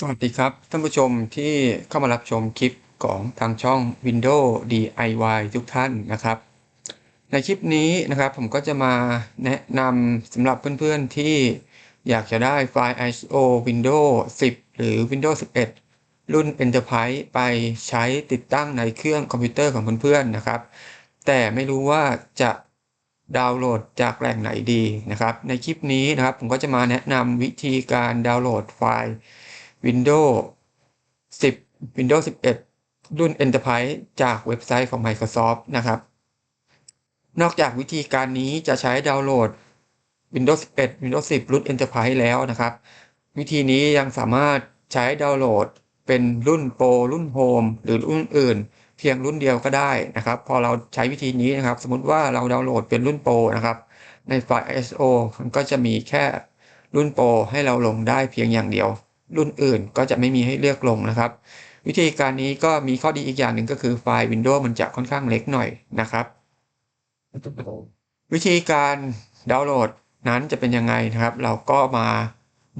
สวัสดีครับ ท่านผู้ชมที่เข้ามารับชมคลิปของทางช่อง Windows DIY ทุกท่านนะครับ ในคลิปนี้นะครับผมก็จะมาแนะนำสำหรับเพื่อนๆที่อยากจะได้ไฟล์ ISO Windows 10 หรือ Windows 11 รุ่น Enterprise ไปใช้ติดตั้งในเครื่องคอมพิวเตอร์ของเพื่อนๆนะครับ แต่ไม่รู้ว่าจะดาวน์โหลดจากแหล่งไหนดีนะครับ ในคลิปนี้นะครับผมก็จะมาแนะนำวิธีการดาวน์โหลดไฟล์ Windows 10 Windows 11 รุ่น Enterprise จากเว็บไซต์ของ Microsoft นะครับ นอกจากวิธีการนี้จะใช้ดาวน์โหลด Windows 11 Windows 10 รุ่น Enterprise แล้วนะครับ วิธีนี้ยังสามารถใช้ดาวน์โหลดเป็นรุ่น Pro รุ่น Home หรือรุ่นอื่น เพียงรุ่นเดียวก็ได้นะครับ พอเราใช้วิธีนี้นะครับ สมมติว่าเราดาวน์โหลดเป็นรุ่น Pro นะครับในไฟล์ ISO มันก็จะมีแค่รุ่น Pro ให้เราลงได้เพียงอย่างเดียว รุ่นอื่นก็จะไม่มีให้เลือกลงนะครับ วิธีการนี้ก็มีข้อดีอีกอย่างหนึ่งก็คือไฟล์ Windows มันจะค่อนข้างเล็กหน่อยนะครับ วิธีการดาวน์โหลดนั้นจะเป็นยังไงนะครับ เราก็มา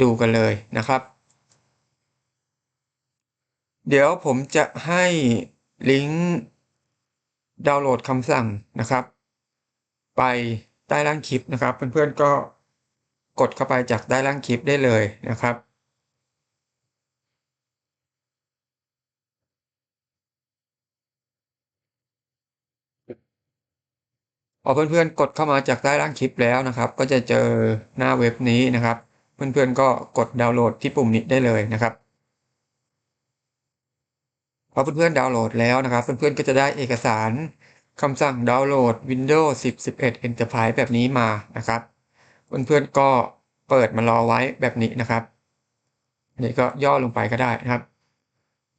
ดูกันเลยนะครับ เดี๋ยวผมจะให้ลิงก์ดาวน์โหลดคำสั่งนะครับ ไปใต้ล่างคลิปนะครับ เพื่อนๆก็กดเข้าไปจากใต้ล่างคลิปได้เลยนะครับ พอเพื่อนๆ กดเข้ามาจากใต้ล่างคลิปแล้วนะครับ ก็จะเจอหน้าเว็บนี้นะครับ เพื่อนๆ ก็กดดาวน์โหลดที่ปุ่มนี้ได้เลยนะครับพอเพื่อนๆ ดาวน์โหลดแล้วนะครับ เพื่อนๆ ก็จะได้เอกสารคำสั่งดาวน์โหลด Windows 10 11 Enterprise แบบนี้มานะครับ เพื่อนๆ ก็เปิดมารอไว้แบบนี้นะครับนี่ก็ย่อลงไปก็ได้นะครับ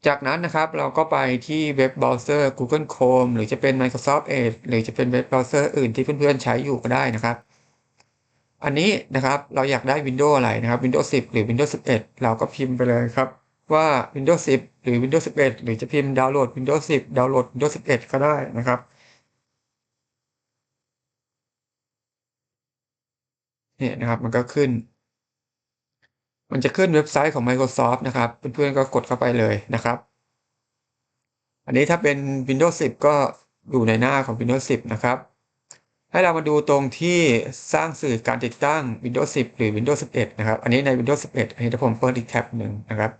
จากนั้นนะครับเราก็ไปที่เว็บเบราว์เซอร์ Google Chrome หรือจะเป็น Microsoft Edge หรือจะเป็นเว็บเบราว์เซอร์อื่นที่เพื่อนๆใช้อยู่ก็ได้นะครับ อันนี้นะครับเราอยากได้ Windows อะไรนะครับ Windows 10 หรือ Windows 11 เราก็พิมพ์ไปเลยครับว่า Windows 10 หรือ Windows 11 หรือจะพิมพ์ดาวน์โหลด Windows 10 ดาวน์โหลด Windows 11 ก็ได้นะครับ เนี่ยนะครับมันก็ขึ้น มันจะขึ้นเว็บไซต์ของ Microsoft นะครับเพื่อนๆก็กดเข้าไปเลยนะครับ อันนี้ถ้าเป็น Windows 10 ก็อยู่ในหน้าของ Windows 10 นะครับ ให้เรามาดูตรงที่สร้างสื่อการติดตั้ง Windows 10 หรือ Windows 11 นะครับ อันนี้ใน Windows 11 อันนี้ถ้าผมเปิดอีกแท็บหนึ่งนะครับ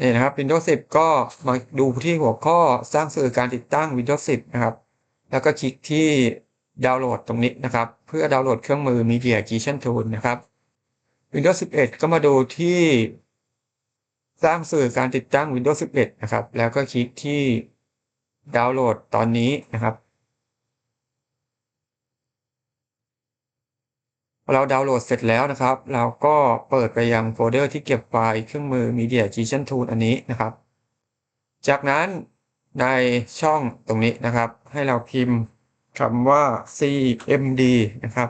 นี่นะครับ Windows 10 ก็มาดูที่หัวข้อสร้างสื่อการติดตั้ง Windows 10 นะครับ แล้วก็คลิกที่ดาวน์โหลดตรงนี้นะครับ เพื่อดาวน์โหลดเครื่องมือ Media Acquisition Tool นะครับ Windows 11 ก็มาดูที่ สร้างสื่อการติดตั้ง Windows 11 นะครับ แล้วก็คลิกที่ดาวน์โหลดตอนนี้นะครับ เราดาวน์โหลดเสร็จแล้วนะครับ เราก็เปิดไปยังโฟลเดอร์ที่เก็บไฟล์เครื่องมือ Media Acquisition Tool อันนี้นะครับ จากนั้นในช่องตรงนี้นะครับ ให้เราพิมพ์คำว่า cmd นะครับ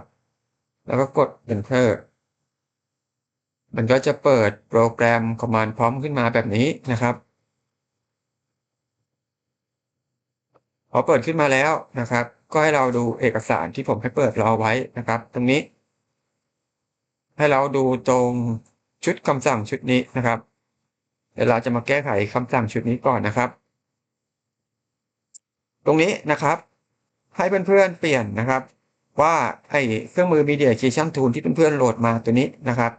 แล้วก็กด enter มันก็จะเปิดโปรแกรม Command Prompt ขึ้นมาแบบนี้นะครับ พอเปิดขึ้นมาแล้วนะครับ ก็ให้เราดูเอกสารที่ผมให้เปิดรอไว้นะครับ ตรงนี้ ให้เราดูตรงชุดคำสั่งชุดนี้นะครับ เดี๋ยวเราจะมาแก้ไขคำสั่งชุดนี้ก่อนนะครับ ตรงนี้นะครับ ให้เพื่อนๆเปลี่ยนนะครับ ว่าไอ้เครื่องมือ Media Acquisition Tool ที่เพื่อนๆโหลดมาตัวนี้นะครับ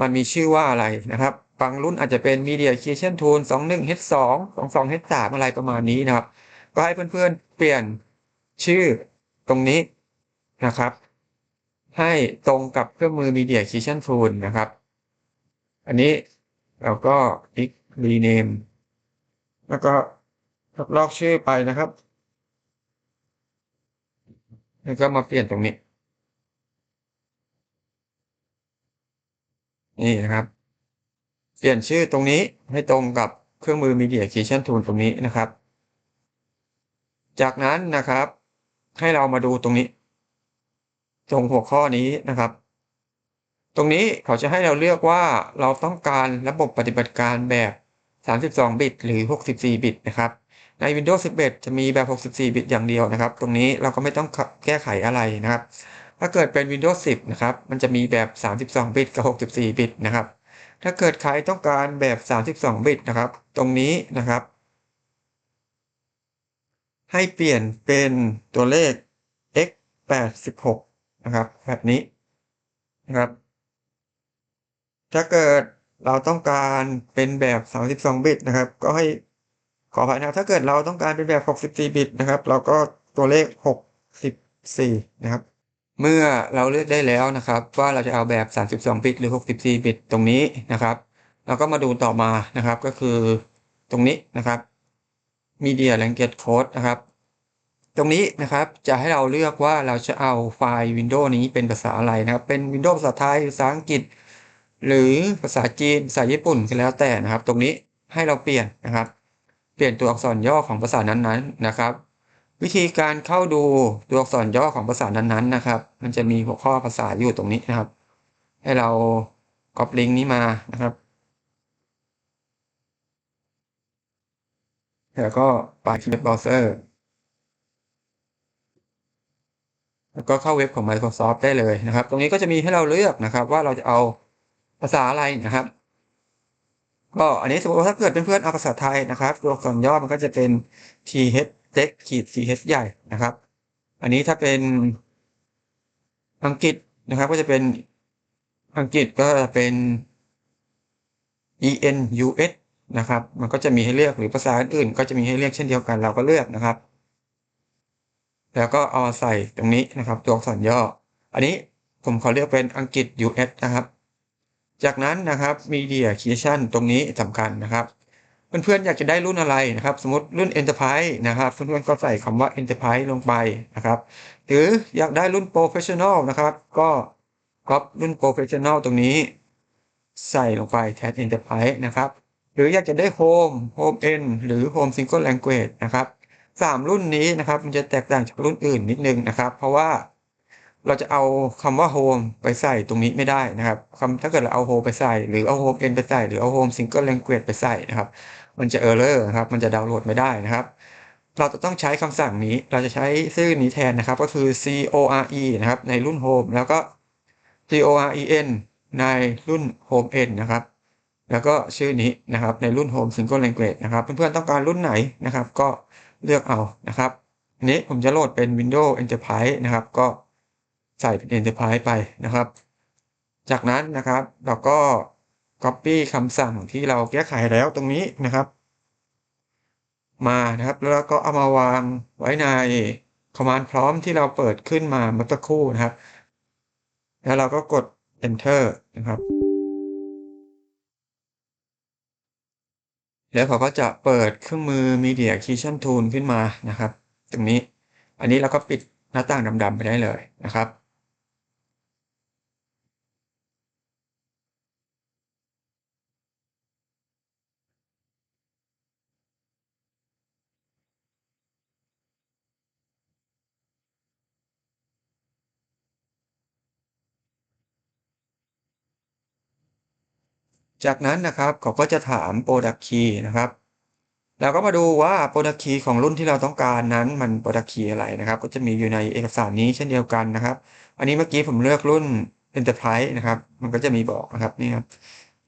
มันมีชื่อว่าอะไรนะครับบางรุ่นอาจจะเป็น Media Acquisition Tool 21H2 22H3 อะไรประมาณนี้นะครับ ก็ให้เพื่อนๆเปลี่ยนชื่อตรงนี้นะครับ ให้ตรงกับเครื่องมือ Media Acquisition Tool นะครับ อันนี้เราก็คลิก rename แล้วก็ลอกชื่อไปนะครับ แล้วก็มาเปลี่ยนตรงนี้ นี่นะครับ เปลี่ยนชื่อตรงนี้ให้ตรงกับเครื่องมือ Media Acquisition Tool ตรงนี้นะครับ จากนั้นนะครับ ให้เรามาดูตรงนี้ ตรงหัวข้อนี้นะครับ ตรงนี้เขาจะให้เราเลือกว่าเราต้องการระบบปฏิบัติการแบบ 32 บิต หรือ 64 บิตนะครับ ใน Windows 11 จะมีแบบ 64 บิตอย่างเดียวนะครับ ตรงนี้เราก็ไม่ต้องแก้ไขอะไรนะครับ ถ้าเกิดเป็น Windows 10 นะครับ มันจะมีแบบ 32 บิต กับ 64 บิตนะครับ ถ้าเกิดใครต้องการแบบ 32 บิตนะครับ ตรงนี้นะครับ ให้เปลี่ยนเป็นตัวเลข x 86 นะครับ แบบนี้นะครับ ถ้าเกิดเราต้องการเป็นแบบ 32 บิตนะครับ ก็ให้ขออภัยนะถ้าเกิดเราต้องการเป็นแบบ 64 บิตนะครับ เราก็ตัวเลข 64 นะครับ เมื่อเราเลือกได้แล้วนะครับ ว่าเราจะเอาแบบ 32 บิตหรือ 64 บิตตรงนี้นะครับเราก็มาดูต่อมานะครับก็คือตรงนี้นะครับ Media Language Code นะครับ ตรงนี้นะครับจะให้เราเลือกว่าเราจะเอาไฟล์ Windows นี้เป็นภาษาอะไรนะครับ เป็น Windows ภาษาไทยภาษาอังกฤษ หรือภาษาจีนภาษาญี่ปุ่นก็แล้วแต่นะครับ ตรงนี้ให้เราเปลี่ยนนะครับ เปลี่ยนตัวอักษรย่อของภาษานั้นๆนะครับ วิธีการเข้าดูตัวอักษรย่อของภาษานั้นๆนะครับ มันจะมีหัวข้อภาษาอยู่ตรงนี้นะครับ ให้เราก๊อปลิงก์นี้มานะครับแล้วก็ไปที่เว็บเบราว์เซอร์ แล้วก็เข้าเว็บของ Microsoft ได้เลยนะครับ ตรงนี้ก็จะมีให้เราเลือกนะครับ ว่าเราจะเอาภาษาอะไรนะครับ ก็อันนี้สมมติว่าถ้าเกิดเป็นเพื่อนเอาภาษาไทยนะครับตัวอักษรย่อมันก็จะเป็น th เล็กขีด th ใหญ่นะครับ อันนี้ถ้าเป็นอังกฤษนะครับ ก็จะเป็นอังกฤษก็จะเป็น enus นะครับ มันก็จะมีให้เลือกหรือภาษาอื่นก็จะมีให้เลือกเช่นเดียวกันเราก็เลือกนะครับ แล้วก็เอาใส่ตรงนี้นะครับ ตัวอักษรย่อ อันนี้ผมขอเลือกเป็นอังกฤษ US นะครับ จากนั้นนะครับ Media Creation ตรงนี้สำคัญนะครับเพื่อนๆอยากจะได้รุ่นอะไรนะครับ สมมติรุ่น Enterprise นะครับเพื่อนๆก็ใส่คำว่า Enterprise ลงไปนะครับ หรืออยากได้รุ่น Professional นะครับ ก็ก๊อปรุ่น Professional ตรงนี้ ใส่ลงไปแทน Enterprise นะครับ หรืออยากจะได้ Home Home N หรือ Home Single Language นะครับ สามรุ่นนี้นะครับ มันจะแตกต่างจากรุ่นอื่นนิดนึงนะครับ เพราะว่าเราจะเอาคำว่า home ไปใส่ตรงนี้ไม่ได้นะครับคำถ้าเกิดเราเอา home ไปใส่ หรือเอา home n ไปใส่ หรือเอา home single language ไปใส่นะครับ มันจะ error นะครับ มันจะดาวน์โหลดไม่ได้นะครับ เราจะต้องใช้คำสั่งนี้ เราจะใช้ชื่อนี้แทนนะครับ ก็คือ core นะครับ ในรุ่น home แล้วก็ coren ในรุ่น home n นนะครับ แล้วก็ชื่อนี้นะครับ ในรุ่น home single language นะครับ เพื่อนๆต้องการรุ่นไหนนะครับ ก็ เลือกเอานะครับอันนี้ผมจะโหลดเป็น Windows Enterprise นะครับ ก็ใส่เป็น Enterprise ไปนะครับ จากนั้นนะครับเราก็ Copy คำสั่งที่เราแก้ไขแล้วตรงนี้นะครับ มานะครับแล้วก็เอามาวางไว้ใน Command พร้อมที่เราเปิดขึ้นมาเมื่อสักครู่นะครับ แล้วเราก็กด Enter นะครับ แล้วเขาก็จะเปิดเครื่องมือ Media Creation Tool ขึ้นมานะครับ ตรงนี้ อันนี้เราก็ปิดหน้าต่างดำๆไปได้เลยนะครับ จากนั้นนะครับเขาก็จะถาม Product Key นะครับเราก็มาดูว่า Product Key ของรุ่นที่เราต้องการนั้นมัน Product Key อะไรนะครับ ก็จะมีอยู่ในเอกสารนี้เช่นเดียวกันนะครับ อันนี้เมื่อกี้ผมเลือกรุ่น Enterprise นะครับ มันก็จะมีบอกนะครับนี่ครับ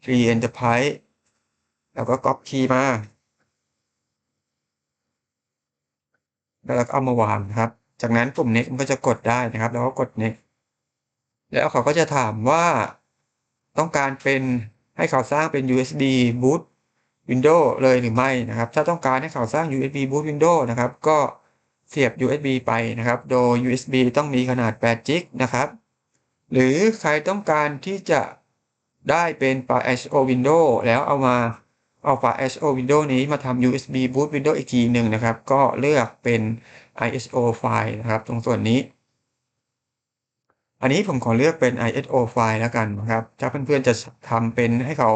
Free Enterprise แล้วก็ Copy Key มาแล้วเราก็เอามาวางครับ จากนั้นปุ่ม Next มันก็จะกดได้นะครับ แล้วก็กด Next แล้วเขาก็จะถามว่าต้องการเป็น ให้เขาสร้างเป็น USB boot Windows เลยหรือไม่นะครับ ถ้าต้องการให้เขาสร้าง USB boot Windows นะครับ ก็เสียบ USB ไปนะครับ โดย USB ต้องมีขนาด8 g b นะครับ หรือใครต้องการที่จะได้เป็นไฟล์ ISO Windows แล้วเอามาเอาไฟล์ ISO Windows นี้มาทำ USB boot Windows อีกทีหนึ่งนะครับ ก็เลือกเป็น ISO ไฟล์นะครับ ตรงส่วนนี้ อันนี้ผมขอเลือกเป็น ISO ไฟล์แล้วกันนะครับ ถ้าเพื่อนๆจะทำเป็นให้เขา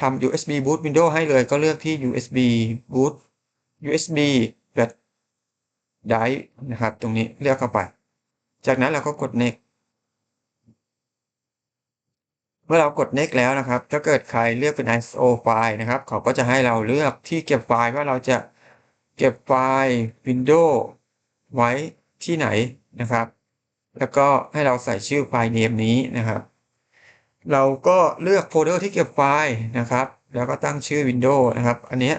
ทำ USB boot window ให้เลยก็เลือกที่ USB boot USB flash drive นะครับ ตรงนี้เลือกเข้าไป จากนั้นเราก็กด next เมื่อเรากด next แล้วนะครับ ถ้าเกิดใครเลือกเป็น ISO ไฟล์นะครับ เขาก็จะให้เราเลือกที่เก็บไฟล์ว่าเราจะเก็บไฟล์ Windows ไว้ที่ไหนนะครับ แล้วก็ให้เราใส่ชื่อไฟล์ name นี้นะครับ เราก็เลือกโฟลเดอร์ที่เก็บไฟล์นะครับ แล้วก็ตั้งชื่อ Windows นะครับ อันนี้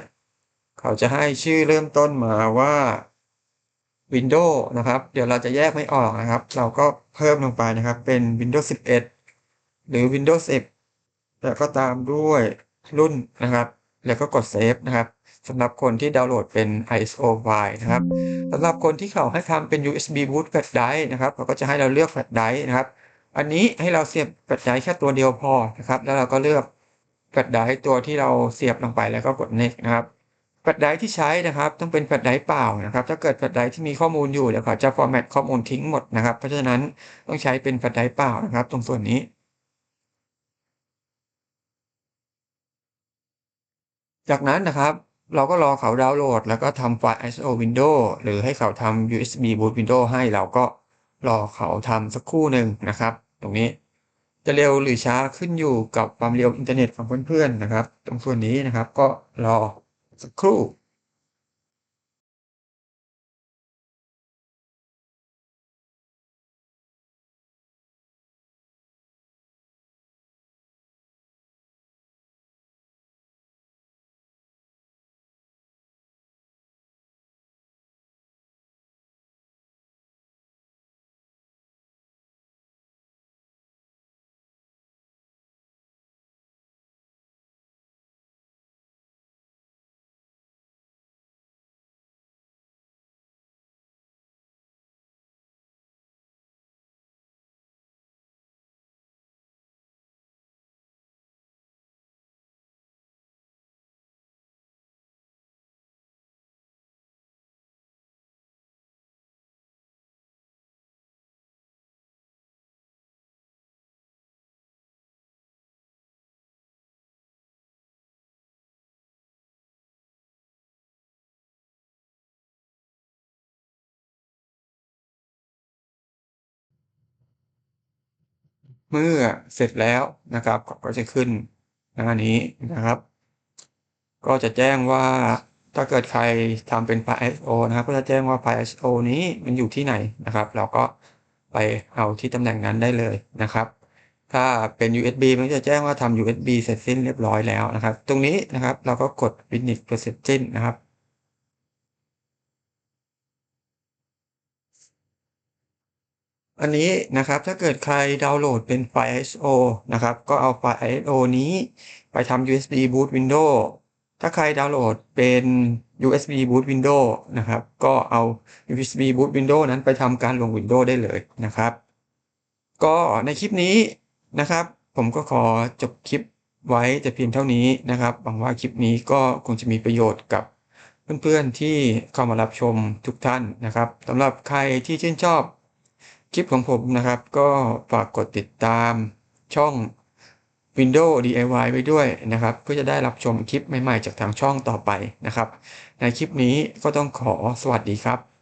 เขาจะให้ชื่อเริ่มต้นมาว่า Windows นะครับ เดี๋ยวเราจะแยกไม่ออกนะครับ เราก็เพิ่มลงไปนะครับ เป็น Windows 11 หรือ Windows 10 แล้วก็ตามด้วยรุ่นนะครับ แล้วก็กด Save นะครับ สำหรับคนที่ดาวน์โหลดเป็น ISO ไฟล์นะครับสำหรับคนที่เขาให้ทำเป็น USB boot flash drive นะครับเขาก็จะให้เราเลือก flash drive นะครับ อันนี้ให้เราเสียบ flash drive แค่ตัวเดียวพอนะครับ แล้วเราก็เลือก flash drive ตัวที่เราเสียบลงไปแล้วก็กด next นะครับแฟลชไดรฟ์ที่ใช้นะครับต้องเป็นแฟลชไดรฟ์เปล่านะครับ ถ้าเกิดแฟลชไดรฟ์ที่มีข้อมูลอยู่เดี๋ยวเขาจะฟอร์แมตข้อมูลทิ้งหมดนะครับ เพราะฉะนั้นต้องใช้เป็นแฟลชไดรฟ์เปล่านะครับ ตรงส่วนนี้ จากนั้นนะครับ เราก็รอเขาดาวน์โหลด แล้วก็ทำไฟล์ ISO Windows หรือให้เขาทำ USB boot Windows ให้เราก็รอเขาทำสักครู่หนึ่งนะครับ ตรงนี้จะเร็วหรือช้าขึ้นอยู่กับความเร็วอินเทอร์เน็ตของเพื่อนๆนะครับ ตรงส่วนนี้นะครับก็รอสักครู่ เมื่อเสร็จแล้วนะครับก็จะขึ้นหน้านี้นะครับ ก็จะแจ้งว่าถ้าเกิดใครทำเป็นไฟล์ ISO นะครับ ก็จะแจ้งว่าไฟล์ ISO นี้มันอยู่ที่ไหนนะครับ เราก็ไปเอาที่ตำแหน่งนั้นได้เลยนะครับ ถ้าเป็น USB มันจะแจ้งว่าทำ USB เสร็จสิ้นเรียบร้อยแล้วนะครับ ตรงนี้นะครับเราก็กด finish processing นะครับ อันนี้นะครับถ้าเกิดใครดาวน์โหลดเป็นไฟล์ ISO นะครับ ก็เอาไฟล์ ISO นี้ไปทำ USB boot Windows ถ้าใครดาวน์โหลดเป็น USB boot Windows นะครับ ก็เอา USB boot Windows นั้นไปทำการลง Windows ได้เลยนะครับ ก็ในคลิปนี้นะครับ ผมก็ขอจบคลิปไว้แต่เพียงเท่านี้นะครับหวังว่าคลิปนี้ก็คงจะมีประโยชน์กับเพื่อนๆที่เข้ามารับชมทุกท่านนะครับสำหรับใครที่ชื่นชอบ คลิปของผมนะครับก็ฝากกดติดตามช่อง Windows DIY ไว้ด้วยนะครับเพื่อจะได้รับชมคลิปใหม่ๆ จากทางช่องต่อไปนะครับ ในคลิปนี้ก็ต้องขอสวัสดีครับ